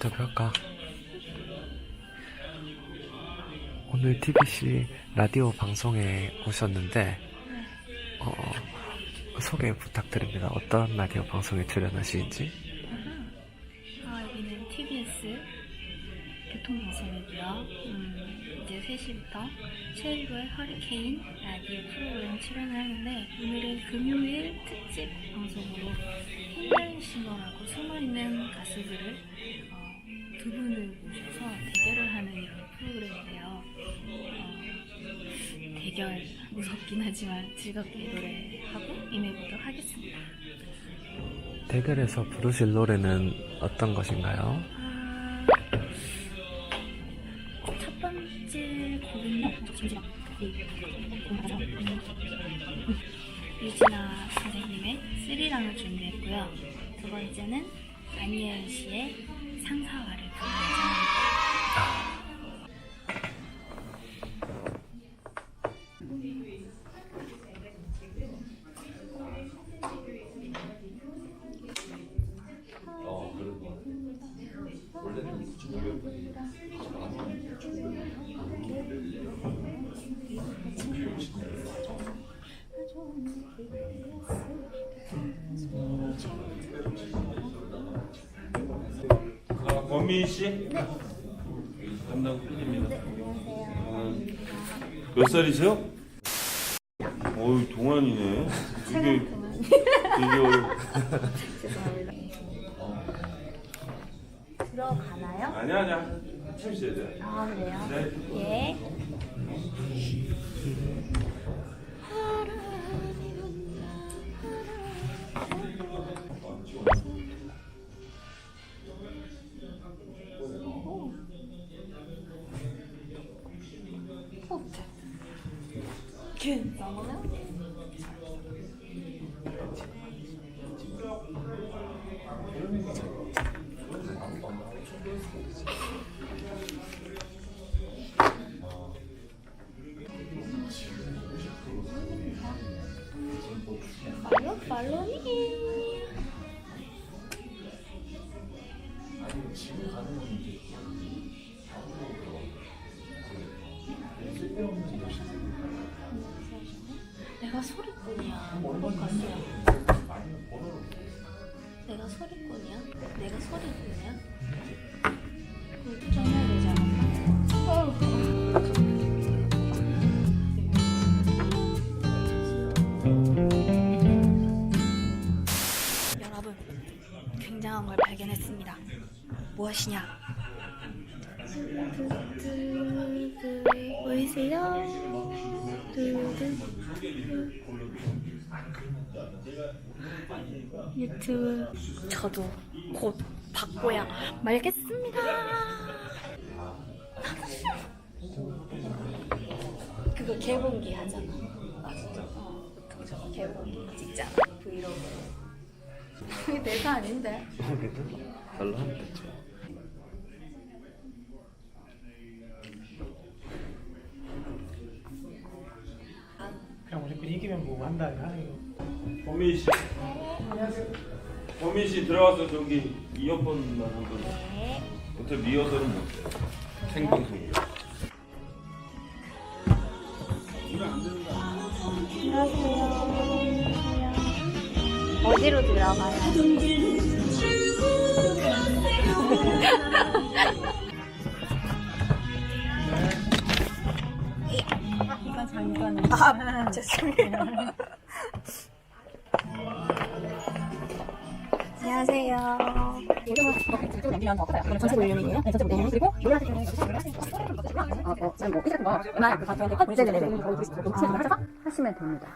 인터뷰할까? 오늘 TBC 라디오 방송에 오셨는데, 어, 소개 부탁드립니다. 어떤 라디오 방송에 출연하시는지? 아, 여기는 TBS 교통방송이고요. 음, 이제 3시부터 최일구의 허리케인 라디오 프로그램 출연을 하는데 오늘은 금요일 특집 방송으로 힐링 싱어라고 숨어있는 가수들을 어, 두 분을 모셔서 대결을 하는 이런 프로그램인데요. 어, 대결 무섭긴 하지만 즐겁게 노래하고 임해보도록 하겠습니다. 대결에서 부르실 노래는 어떤 것인가요? 아, 첫 번째 곡은 김지랑 공부하서 유진아 선생님의 쓰리랑을 준비했고요. 두 번째는 안예은 씨의 상사화를 Yeah. 아, 권민 씨? 담당 PD입니다. 음, 몇 살이세요? 어유 동안이네. 이게 되게 어려. 들어가나요? 아니야 아니야. 참 있어야 돼. 아, 그래요? 네. 예. 괜찮아요? 말로 말로니 내가 소리꾼이야? 내가 소리꾼이야? 여러분, 굉장한 걸 발견했습니다. 무엇이냐? 보이세요? 유튜브 저도 곧 바꿔야 말겠습니다. 그거 개봉기 하잖아. 어, 그거 개봉기 찍잖아. 브이로그. 이게 내가 아닌데. 하면 됐죠. 그냥 무조건 이기면 뭐 한다 하는 거. 권민 씨. 권민 씨 들어가서 저기 이어폰만 한번. 네. 어차피 리허설은 못해. 생방송이야. 어디로 들어가요? 아, 죄송해요. 안녕하세요. 전체 볼륨이에요. 네, 전체 볼륨 그리고 노래하실 때는 여기서 거 어, 어, 지금 뭐 이런 거 음악 그 저한테 컷 문제를 내는 거 하셔서 하시면 됩니다.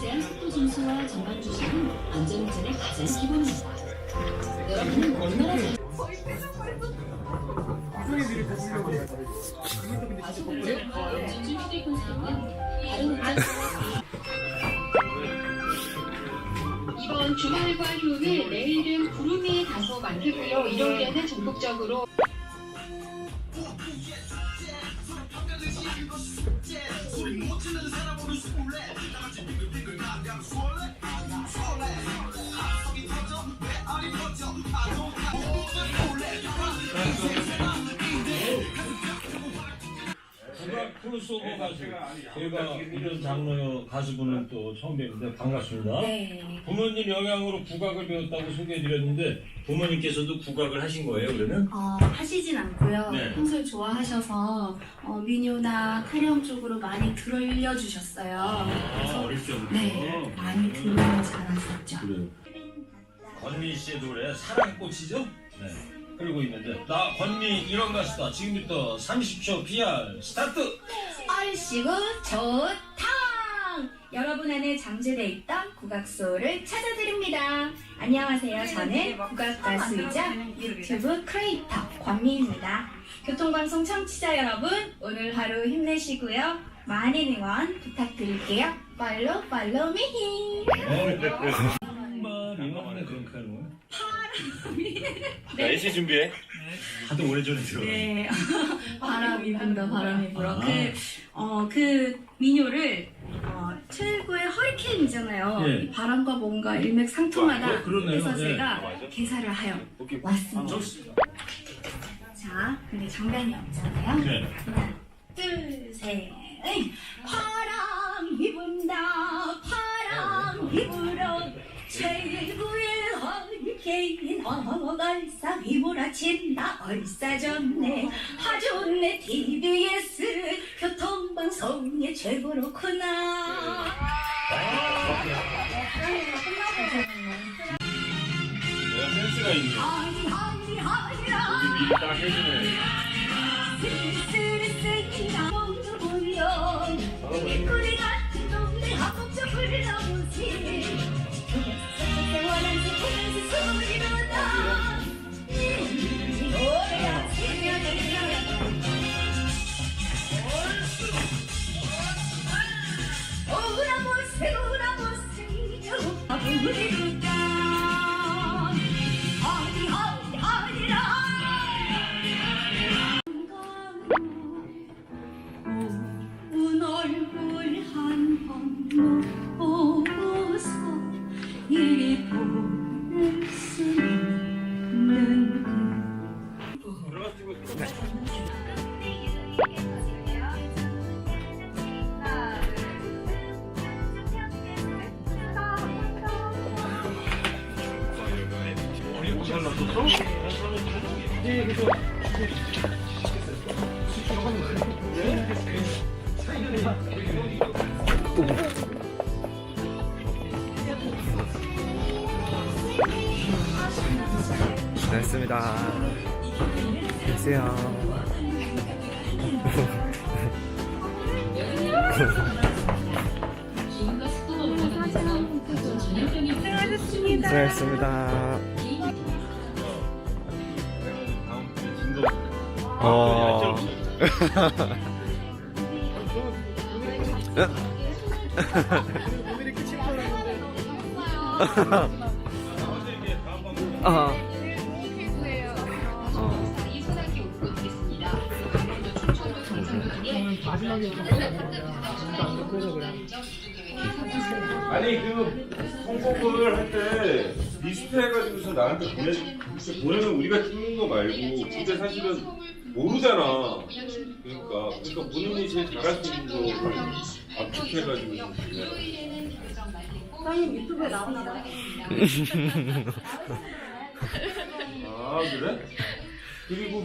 제한 속도 준수와 전방 주시는 안전운전의 가장 기본입니다. 이번 주말과 휴일 내일은 구름이 다소 많겠고요. 일요일에는 전국적으로 플루소버 가수 저희가 이런 장르 가수분은 또 처음 뵙는데 반갑습니다. 네. 부모님 영향으로 국악을 배웠다고 소개해드렸는데 부모님께서도 국악을 하신 거예요 그러면? 어, 하시진 않고요. 네. 평소에 좋아하셔서 어, 민요나 타령 쪽으로 많이 들려주셨어요. 아, 어릴 때부터. 네, 많이 들려 잘하셨죠. 그래요. 권미 씨의 노래 사랑꽃이죠? 네. 그러고 있는데 나 권미 이런 가수다. 지금부터 30초 PR 스타트. 얼씨구 좋다! 여러분 안에 잠재돼 있던 국악소를 찾아드립니다. 안녕하세요. 저는 국악 가수이자 유튜브 크리에이터 권미입니다. 교통방송 청취자 여러분, 오늘 하루 힘내시고요. 많은 응원 부탁드릴게요. 팔로 팔로 미히. 마음이 없네 그렇게 하는 거야? NC 준비해. 하도 오래전에 들어. 네. 바람이 분다, 바람이 불어. 아. 그, 어, 그 민요를, 어, 최고의 허리케인이잖아요. 예. 이 바람과 뭔가 일맥상통하다. 어, 그러네요. 그래서 예. 제가 개사를 하여 왔습니다. 좋습니다. 자, 근데 정단이 없잖아요. 네. 하나, 둘, 셋. 바람이 분다, 바람이 불어. 최고의 허리케인 어걸싸 휘몰아친다 얼싸졌네 하좋네 TBS 교통방송의 최고로구나 내가 센스가 있네. 하니 하니 하니라 여기 미리 딱 해주네. 스스스스이나 멍두고요 우리 같은 동네 합곡자 불러 각종 전염병이 수고하셨습니다. 수고하셨습니다. 어. 아. 그래서 그래. 아니 그 성곡을 할때 리스트 해가지고서 나한테 보내 보내면 우리가 찍는 거 말고 근데 사실은 모르잖아. 그러니까 그러니까 본인이 제일 잘할 수 있는 거 압축해가지고 좀 보내. 사장님 유튜브에 나오나. 아 그래? 그리고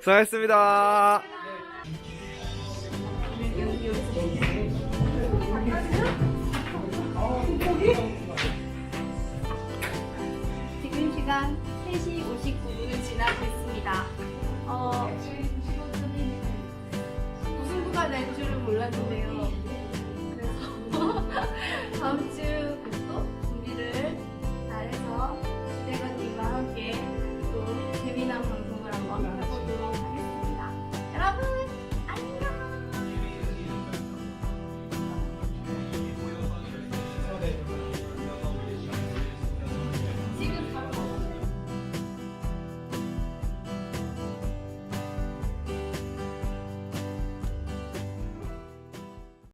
수고하셨습니다. 시간 3시 59분을 지나고 있습니다. 어, 무슨 구가 날 줄은 몰랐는데요. 그래서 다음 주